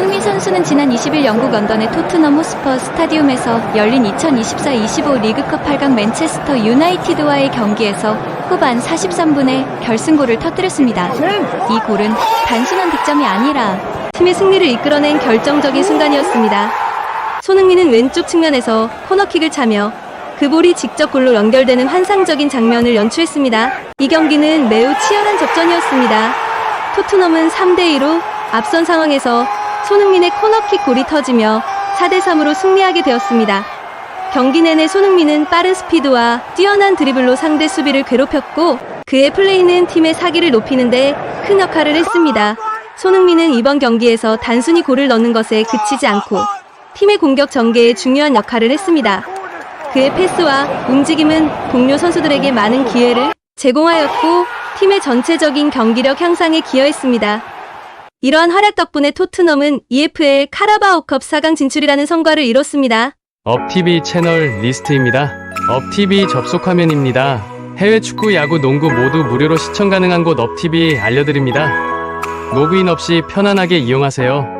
손흥민 선수는 지난 20일 영국 런던의 토트넘 호스퍼 스타디움에서 열린 2024-25 리그컵 8강 맨체스터 유나이티드와의 경기에서 후반 43분에 결승골을 터뜨렸습니다. 이 골은 단순한 득점이 아니라 팀의 승리를 이끌어낸 결정적인 순간이었습니다. 손흥민은 왼쪽 측면에서 코너킥을 차며 그 볼이 직접 골로 연결되는 환상적인 장면을 연출했습니다. 이 경기는 매우 치열한 접전이었습니다. 토트넘은 3대2로 앞선 상황에서 손흥민의 코너킥 골이 터지며 4대 3으로 승리하게 되었습니다. 경기 내내 손흥민은 빠른 스피드와 뛰어난 드리블로 상대 수비를 괴롭혔고 그의 플레이는 팀의 사기를 높이는데 큰 역할을 했습니다. 손흥민은 이번 경기에서 단순히 골을 넣는 것에 그치지 않고 팀의 공격 전개에 중요한 역할을 했습니다. 그의 패스와 움직임은 동료 선수들에게 많은 기회를 제공하였고 팀의 전체적인 경기력 향상에 기여했습니다. 이러한 활약 덕분에 토트넘은 EFL 카라바오컵 4강 진출이라는 성과를 이뤘습니다. 업TV 채널 리스트입니다. 업TV 접속 화면입니다. 해외 축구, 야구, 농구 모두 무료로 시청 가능한 곳 업TV 알려드립니다. 로그인 없이 편안하게 이용하세요.